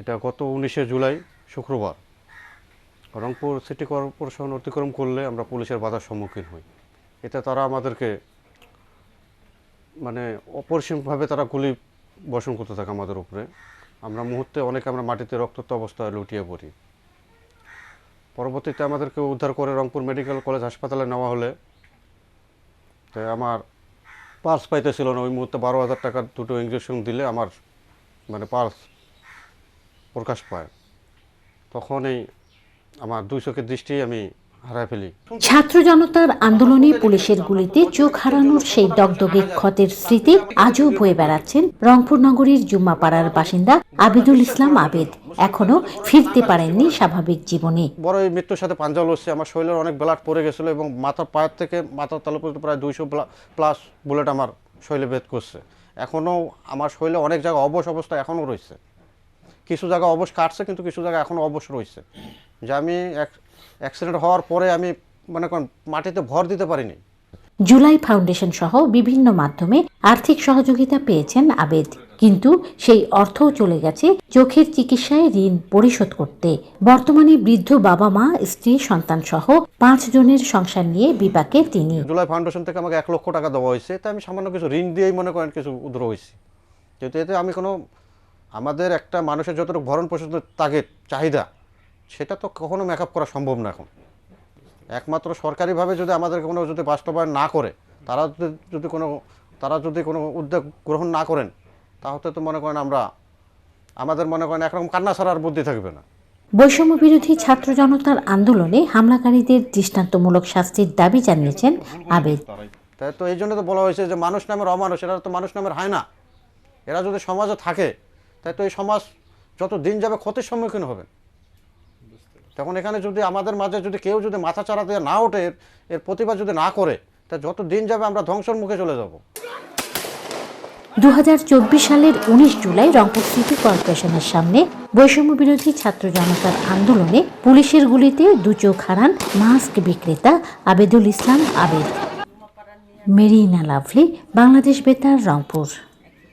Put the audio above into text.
এটা গত উনিশে জুলাই, শুক্রবার। রংপুর সিটি কর্পোরেশন অতিক্রম করলে আমরা পুলিশের বাধার সম্মুখীন হই। এতে তারা আমাদেরকে মানে অপরিসীমভাবে তারা গুলি বর্ষণ করতে থাকে আমাদের উপরে। আমরা মুহূর্তে অনেকে আমরা মাটিতে রক্তাক্ত অবস্থায় লুটিয়ে পড়ি। পরবর্তীতে আমাদেরকে উদ্ধার করে রংপুর মেডিকেল কলেজ হাসপাতালে নেওয়া হলে, তো আমার পার্স পাইতেছিল না। ওই মুহূর্তে বারো হাজার টাকার দুটো ইঞ্জেকশন দিলে আমার মানে পার্স প্রকাশ পায়। তখনই আমার দুই চোখের দৃষ্টি আমি হারায় ফেলি। ছাত্র জনতার আন্দোলনে পুলিশের গুলিতে চোখ হারানোর সেই দগদগে ক্ষতের স্মৃতি আজও বয়ে বেড়াচ্ছেন রংপুর নগরীর জুম্মাপাড়ার বাসিন্দা আবিদুল ইসলাম আবেদ। এখনও ফিরতে পারেননি স্বাভাবিক জীবনে। বড় এই মৃত্যুর সাথে পাঞ্জা হচ্ছে। আমার শরীরের অনেক ব্লাড পড়ে গেছিল এবং মাথার পায়ের থেকে মাথার তালু পর্যন্ত প্রায় দুইশো প্লাস বুলেট আমার শরীরে ভেদ করছে। এখনও আমার শরীরে অনেক জায়গায় অবশ অবস্থা এখনও রয়েছে। কিছু জায়গা অবশ কাটছে কিন্তু কিছু জায়গায় এখনও অবশ রয়েছে। যে আমি অ্যাক্সিডেন্ট হওয়ার পরে আমি মানে কোন মাটিতে ভর দিতে পারিনি। জুলাই ফাউন্ডেশন সহ বিভিন্ন মাধ্যমে আর্থিক সহযোগিতা পেয়েছেন আবেদ। কিন্তু সেই অর্থও চলে গেছে চোখের চিকিৎসায় ঋণ পরিশোধ করতে। বর্তমানে বৃদ্ধ বাবা মা স্ত্রী সন্তান সহ পাঁচ জনের সংসার নিয়ে বিপাকে তিনি। জুলাই ফাউন্ডেশন থেকে আমাকে এক লক্ষ টাকা দেওয়া হয়েছে। তাই আমি সামান্য কিছু ঋণ দিয়েই মনে করেন কিছু উদ্র হয়েছি। যেহেতু এতে আমি কোনো আমাদের একটা মানুষের যতটুকু ভরণ পোষণের তাগিদ চাহিদা সেটা তো কখনো মেকআপ করা সম্ভব না এখন। একমাত্র সরকারিভাবে যদি আমাদের কোনো যদি বাস্তবায়ন না করে তারা যদি যদি কোনো তারা যদি কোনো উদ্যোগ গ্রহণ না করেন তাহলে তো মনে করেন আমরা আমাদের মনে করেন একরকম কান্না ছাড়া আর বুদ্ধি থাকবে না। বৈষম্য বিরোধী ছাত্র জনতার আন্দোলনে হামলাকারীদের দৃষ্টান্তমূলক শাস্তির দাবি জানিয়েছেন আবেদ। তাই তো এই জন্য তো বলা হয়েছে যে মানুষ নামের অমানুষ এরা তো মানুষ নামের হয় না। এরা যদি সমাজে থাকে তাই তো এই সমাজ যত দিন যাবে ক্ষতির সম্মুখীন হবে। তখন এখানে যদি আমাদের মাঝে যদি কেউ যদি মাথা চাড়াতে না ওঠে, এর- প্রতিবাদ যদি না করে, তা যত দিন যাবে আমরা ধ্বংসের মুখে চলে যাব। দু হাজার চব্বিশ সালের উনিশ জুলাই রংপুর সিটি কর্পোরেশনের সামনে বৈষম্য বিরোধী ছাত্র জনতার আন্দোলনে পুলিশের গুলিতে দু চোখ হারান মাস্ক বিক্রেতা আবেদুল ইসলাম আবেদ। মেরিনা লাভলি, বাংলাদেশ বেতার, রংপুর।